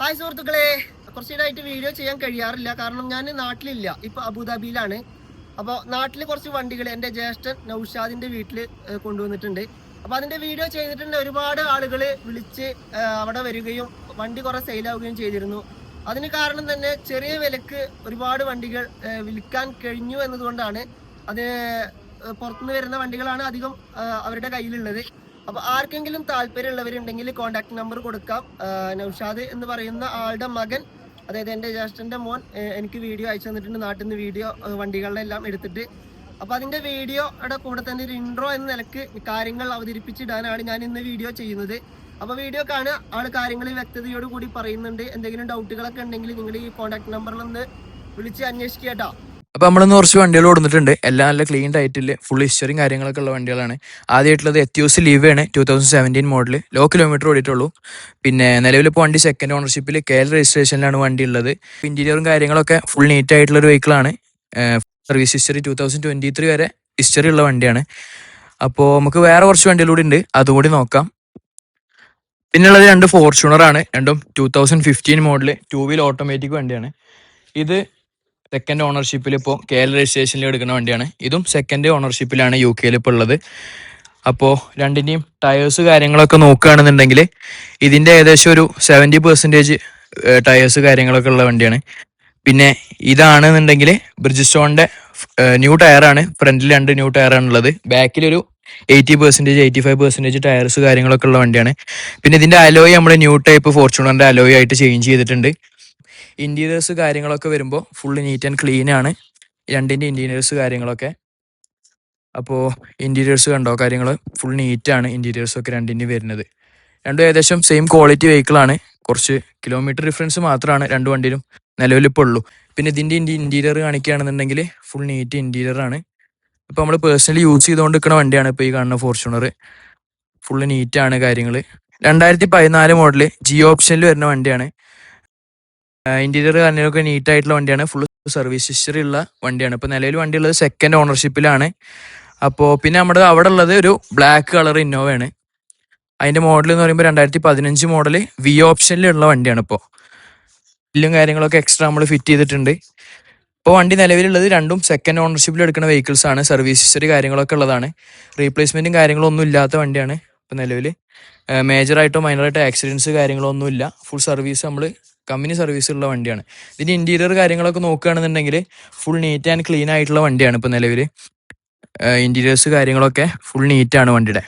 Hi സുഹൃത്തുക്കളെ. കുറച്ചിടായിട്ട് video ചെയ്യാൻ കഴിയാറില്ല. കാരണം ഞാൻ നാട്ടിലില്ല. ഇപ്പൊ അബുദാബിയിലാണ്. അപ്പോൾ നാട്ടിൽ കുറച്ച് വണ്ടികൾ എന്റെ ജ്യേഷ്ഠൻ നൗഷാദിന്റെ വീട്ടിൽ കൊണ്ടുവന്നിട്ടുണ്ട്. അപ്പോൾ അതിന്റെ വീഡിയോ ചെയ്തിട്ടുണ്ട്. ഒരുപാട് ആളുകൾ വിളിച്ച് അവിടെ വരികയും വണ്ടി കുറെ സെയിലാവുകയും ചെയ്തിരുന്നു. അതിന് കാരണം തന്നെ ചെറിയ വിലക്ക് ഒരുപാട് വണ്ടികൾ വിൽക്കാൻ കഴിഞ്ഞു എന്നതുകൊണ്ടാണ് അത് പുറത്തുനിന്ന് വരുന്ന വണ്ടികളാണ് അധികം അവരുടെ കയ്യിലുള്ളത്. അപ്പൊ ആർക്കെങ്കിലും താല്പര്യമുള്ളവരുണ്ടെങ്കിൽ കോൺടാക്ട് നമ്പർ കൊടുക്കാം. നൌഷാദ് എന്ന് പറയുന്ന ആളുടെ മകൻ അതായത് എന്റെ ജ്യേഷ്ഠന്റെ മോൻ എനിക്ക് വീഡിയോ അയച്ചു തന്നിട്ടുണ്ട്. നാട്ടിൽ നിന്ന് വീഡിയോ വണ്ടികളുടെ എല്ലാം എടുത്തിട്ട്. അപ്പൊ അതിന്റെ വീഡിയോയുടെ കൂടെ തന്നെ ഒരു ഇൻട്രോ എന്ന നിലയ്ക്ക് കാര്യങ്ങൾ അവതരിപ്പിച്ചിടാനാണ് ഞാൻ ഇന്ന് വീഡിയോ ചെയ്യുന്നത്. അപ്പൊ വീഡിയോ കാണുക. ആൾ കാര്യങ്ങൾ വ്യക്തതയോട് കൂടി പറയുന്നുണ്ട്. എന്തെങ്കിലും ഡൗട്ടുകളൊക്കെ ഉണ്ടെങ്കിൽ നിങ്ങൾ ഈ കോൺടാക്ട് നമ്പറിൽ നിന്ന് വിളിച്ച് അന്വേഷിക്കുക കേട്ടോ. അപ്പൊ നമ്മളിന്ന് കുറച്ച് വണ്ടികൾ കൊടുത്തിട്ടുണ്ട് എല്ലാം നല്ല ക്ലീൻ ആയിട്ടില്ല ഫുൾ ഹിസ്റ്ററിയും കാര്യങ്ങളൊക്കെ ഉള്ള വണ്ടികളാണ്. ആദ്യമായിട്ടുള്ളത് എത്യൂസ് ലീവാണ് two thousand seventeen model low kilometre ഓടിയിട്ടുള്ളൂ. പിന്നെ നിലവിൽ ഇപ്പോൾ വണ്ടി സെക്കൻഡ് ഓണർഷിപ്പിൽ കെ എൽ രജിസ്ട്രേഷനിലാണ് വണ്ടി ഉള്ളത്. ഇന്റീരിയറും കാര്യങ്ങളൊക്കെ ഫുൾ നീറ്റ് ആയിട്ടുള്ള ഒരു വെഹിക്കിളാണ് service history two thousand twenty three വരെ ഹിസ്റ്ററി ഉള്ള വണ്ടിയാണ്. അപ്പോൾ നമുക്ക് വേറെ കുറച്ച് വണ്ടികളൂടെ ഉണ്ട്. അതുകൂടി നോക്കാം. പിന്നുള്ളത് രണ്ട് ഫോർച്യൂണർ ആണ്. രണ്ടും two thousand fifteen model two wheel automatic വണ്ടിയാണ്. ഇത് സെക്കൻഡ് ഓണർഷിപ്പിൽ ഇപ്പോൾ കെ എൽ രജിസ്ട്രേഷനിൽ എടുക്കുന്ന വണ്ടിയാണ്. ഇതും സെക്കൻഡ് ഓണർഷിപ്പിലാണ് യു കെയിൽ ഇപ്പോൾ ഉള്ളത്. അപ്പോൾ രണ്ടിന്റെയും ടയേഴ്സ് കാര്യങ്ങളൊക്കെ നോക്കുകയാണെന്നുണ്ടെങ്കിൽ ഇതിന്റെ ഏകദേശം ഒരു സെവന്റി പെർസെന്റേജ് ടയേഴ്സ് കാര്യങ്ങളൊക്കെ ഉള്ള വണ്ടിയാണ്. പിന്നെ ഇതാണെന്നുണ്ടെങ്കിൽ ബ്രിഡ്ജിസ്റ്റോണിന്റെ ന്യൂ ടയറാണ് ഫ്രണ്ടിൽ രണ്ട് ന്യൂ ടയറാണ് ഉള്ളത്. ബാക്കിലൊരു eighty percentage eighty five percentage tyres കാര്യങ്ങളൊക്കെ ഉള്ള വണ്ടിയാണ്. പിന്നെ ഇതിന്റെ അലോയ് നമ്മൾ ന്യൂ ടൈപ്പ് ഫോർച്യൂണറിന്റെ അലോയ് ആയിട്ട് ചേഞ്ച് ചെയ്തിട്ടുണ്ട്. ഇന്റീരിയേഴ്സ് കാര്യങ്ങളൊക്കെ വരുമ്പോൾ ഫുള്ള് നീറ്റ് ആൻഡ് ക്ലീൻ ആണ്. രണ്ടിന്റെ ഇന്റീരിയേഴ്സ് കാര്യങ്ങളൊക്കെ. അപ്പോൾ ഇന്റീരിയേഴ്സ് കണ്ടോ കാര്യങ്ങൾ ഫുൾ നീറ്റ് ആണ് ഇന്റീരിയേഴ്സ് ഒക്കെ രണ്ടിന്റെ വരുന്നത്. രണ്ടും ഏകദേശം സെയിം ക്വാളിറ്റി വെഹിക്കിളാണ് കുറച്ച് കിലോമീറ്റർ ഡിഫറൻസ് മാത്രമാണ് രണ്ട് വണ്ടിയിലും നിലവിലിപ്പോൾ ഉള്ളൂ. പിന്നെ ഇതിന്റെ ഇന്റീരിയർ കാണിക്കുകയാണെന്നുണ്ടെങ്കിൽ ഫുൾ നീറ്റ് ഇന്റീരിയർ ആണ്. ഇപ്പോൾ നമ്മൾ പേഴ്സണലി യൂസ് ചെയ്തുകൊണ്ട് നിൽക്കുന്ന വണ്ടിയാണ് ഇപ്പോൾ ഈ കാണുന്ന ഫോർച്യൂണർ ഫുള്ള് നീറ്റാണ് കാര്യങ്ങൾ രണ്ടായിരത്തി പതിനാല് മോഡൽ ജിയോ ഓപ്ഷനിൽ വരുന്ന വണ്ടിയാണ്. ഇന്റീരിയർ കാര്യങ്ങളൊക്കെ നീറ്റ് ആയിട്ടുള്ള വണ്ടിയാണ്. ഫുൾ സർവീസ് ഹിസ്റ്ററി ഉള്ള വണ്ടിയാണ്. ഇപ്പോൾ നിലവിൽ വണ്ടി ഉള്ളത് സെക്കൻഡ് ഓണർഷിപ്പിലാണ് അപ്പോ പിന്നെ നമ്മുടെ അവിടെ ഉള്ളത് ഒരു ബ്ലാക്ക് കളർ ഇന്നോവയാണ് അതിന്റെ മോഡൽ എന്ന് പറയുമ്പോൾ രണ്ടായിരത്തി പതിനഞ്ച് മോഡൽ വി ഓപ്ഷനിലുള്ള വണ്ടിയാണ് ഇപ്പോൾ ബില്ലും കാര്യങ്ങളൊക്കെ എക്സ്ട്രാ നമ്മൾ ഫിറ്റ് ചെയ്തിട്ടുണ്ട്. ഇപ്പോൾ വണ്ടി നിലവിലുള്ളത് രണ്ടും സെക്കൻഡ് ഓണർഷിപ്പിൽ എടുക്കുന്ന വെഹിക്കിൾസ് ആണ്. സർവീസ് ഹിസ്റ്ററി കാര്യങ്ങളൊക്കെ ഉള്ളതാണ്. റീപ്ലേസ്മെന്റും കാര്യങ്ങളും ഒന്നും ഇല്ലാത്ത വണ്ടിയാണ് ഇപ്പോൾ നിലവിൽ മേജറായിട്ടോ മൈനറായിട്ടോ ആക്സിഡൻസ് കാര്യങ്ങളോ ഒന്നും ഇല്ല ഫുൾ സർവീസ് നമ്മൾ കമ്പനി സർവീസ് ഉള്ള വണ്ടിയാണ്. ഇതിന്റെ ഇന്റീരിയർ കാര്യങ്ങളൊക്കെ നോക്കുകയാണെന്നുണ്ടെങ്കിൽ ഫുൾ നീറ്റ് ആൻഡ് ക്ലീൻ ആയിട്ടുള്ള വണ്ടിയാണ് ഇപ്പോൾ നിലവിൽ ഇന്റീരിയേഴ്സ് കാര്യങ്ങളൊക്കെ ഫുൾ നീറ്റാണ് ആണ് വണ്ടിയുടെ.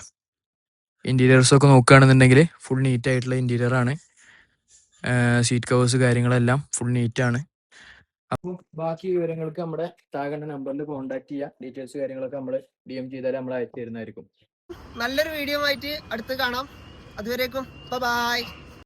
ഇന്റീരിയേഴ്സ് ഒക്കെ നോക്കുകയാണെന്നുണ്ടെങ്കിൽ ഫുൾ നീറ്റ് ആയിട്ടുള്ള ഇന്റീരിയർ ആണ്. സീറ്റ് കവേഴ്സ് കാര്യങ്ങളെല്ലാം ഫുൾ നീറ്റാണ് ആണ്. അപ്പം ബാക്കി വിവരങ്ങൾക്ക് നമ്മുടെ താഴെ നമ്പറിൽ കോൺടാക്ട് ചെയ്യുക ഡീറ്റെയിൽസ് കാര്യങ്ങളൊക്കെ നമ്മൾ ഡി എം ചെയ്താൽ നമ്മൾ അയച്ചു തരുന്നതായിരിക്കും. നല്ലൊരു വീഡിയോ ആയിട്ട് അടുത്ത് കാണാം. അതുവരേക്കും ബൈ